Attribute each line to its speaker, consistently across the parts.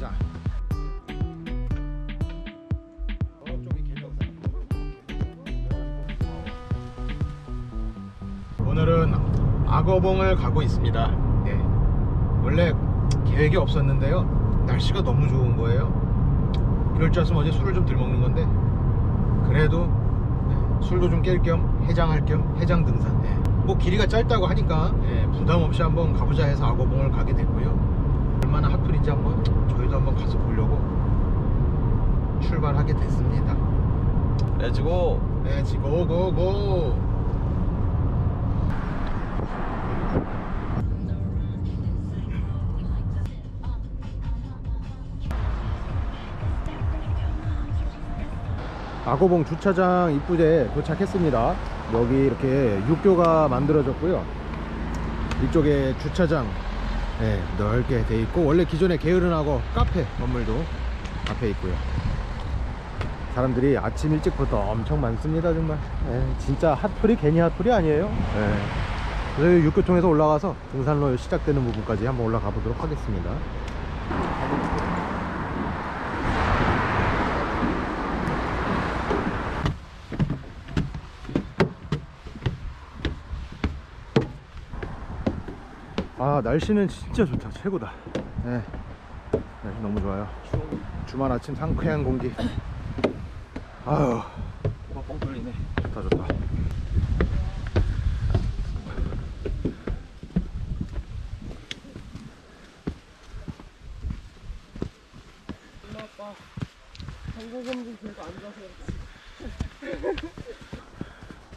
Speaker 1: 계룡산. 오늘은 악어봉을 가고 있습니다. 네. 원래 계획이 없었는데요. 날씨가 너무 좋은 거예요. 이럴 줄 알았으면 어제 술을 좀 덜 먹는 건데 그래도 네, 술도 좀 깰 겸 해장할 겸 해장 등산. 네. 뭐 길이가 짧다고 하니까 예, 부담 없이 한번 가보자 해서 악어봉을 가게 됐고요. 얼마나 핫 한번 저희도 한번 가서 보려고 출발하게 됐습니다.
Speaker 2: 렛츠고
Speaker 1: 네, 고고고. 악어봉 주차장 입구에 도착했습니다. 여기 이렇게 육교가 만들어졌고요. 이쪽에 주차장 네, 넓게 돼 있고 원래 기존에 게으른하고 카페 건물도 앞에 있고요. 사람들이 아침 일찍부터 엄청 많습니다 정말 예, 진짜 핫플이 괜히 핫플이 아니에요 예. 그래서 육교통에서 올라가서 등산로 시작되는 부분까지 한번 올라가 보도록 하겠습니다 아 날씨는 진짜 좋다. 최고다. 예. 날씨 너무 좋아요. 주말 아침 상쾌한 공기. 아유.
Speaker 2: 뻥 뚫리네
Speaker 1: 좋다 좋다.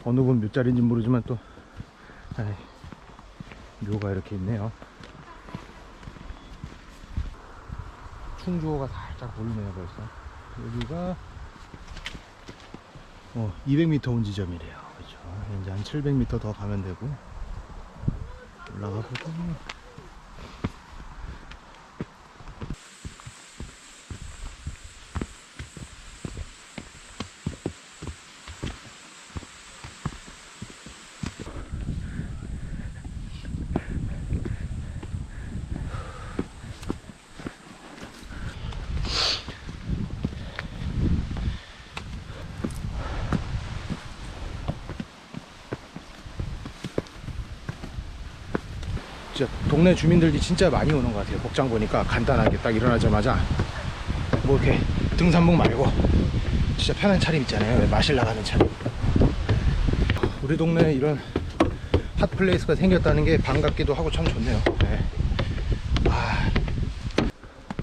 Speaker 1: 어느 분 몇 자리인지 모르지만 또 아이, 묘가 이렇게 있네요 충주호가 살짝 보이네요 벌써 여기가 어, 200m 온 지점이래요. 그렇죠. 이제 한 700m 더 가면 되고 올라가 보자. 진짜 동네 주민들이 진짜 많이 오는 것 같아요. 복장 보니까 간단하게 딱 일어나자마자 뭐 이렇게 등산복 말고 진짜 편한 차림 있잖아요. 왜 마실 나가는 차림. 우리 동네에 이런 핫플레이스가 생겼다는 게 반갑기도 하고 참 좋네요. 네. 아,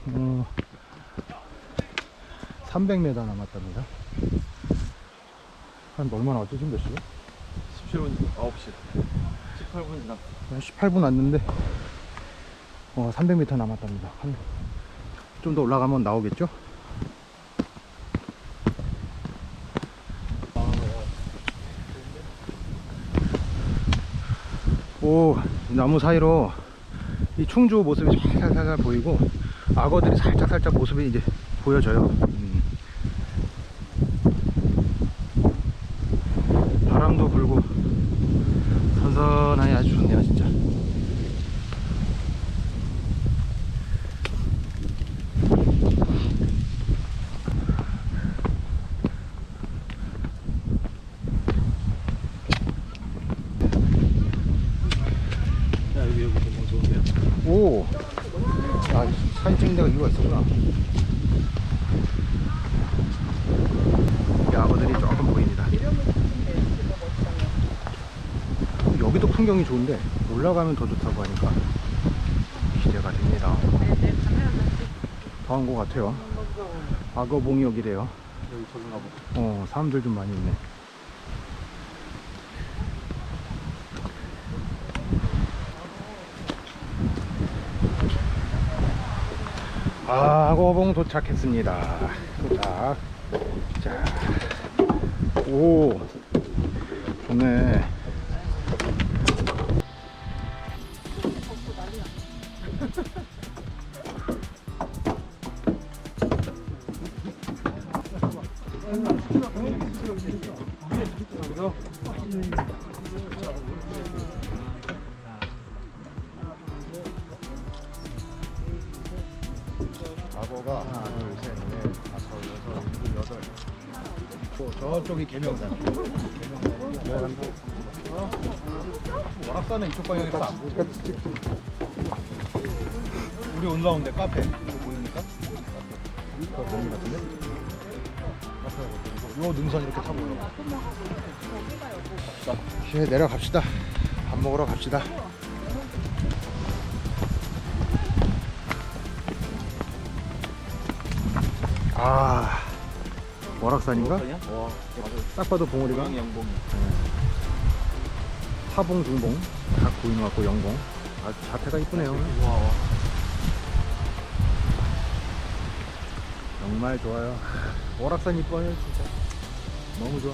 Speaker 1: 어, 300m 남았답니다. 한 얼마나? 지금 몇 시요?
Speaker 2: 17분 9시 18분 지나
Speaker 1: 18분 왔는데 어, 300m 남았답니다. 좀 더 올라가면 나오겠죠? 오, 이 나무 사이로 이 충주 모습이 살살살 보이고 악어들이 살짝살짝 모습이 이제 보여져요. 음. 바람도 불고 선선하니 아주 좋네요 진짜
Speaker 2: 야 여기 여기 너무 좋은데요
Speaker 1: 오! 아 사진 찍는 데가 이유가 있었구나. 이 악어들이 조금 보입니다. 여기도 풍경이 좋은데 올라가면 더 좋다고 하니까 기대가 됩니다. 더한것 같아요. 악어봉역이래요.
Speaker 2: 여기 저긴가
Speaker 1: 보어 사람들 좀 많이 있네 아, 악어봉 도착했습니다. 도착. 자, 오 좋네 악어가 하나, 둘, 셋, 넷, 다섯, 여섯, 일곱, 여덟. 또 저쪽이 계명산. 계명산. 월악산은 이쪽 방향에서 안 보고. 우리 올라온데 카페. 이거 보입니까? 카페 보는 같은데? 요 능선 이렇게 타고 올라가. 이제 내려갑시다. 밥 먹으러 갑시다. 아, 월악산인가?
Speaker 2: 와.
Speaker 1: 딱 봐도 봉우리가
Speaker 2: 고양 양봉이.
Speaker 1: 하봉, 중봉 다 보이는 것 같고 영봉. 아, 자태가 이쁘네요.
Speaker 2: 와, 와.
Speaker 1: 정말 좋아요. 월악산 이뻐요, 진짜. 너무 좋아.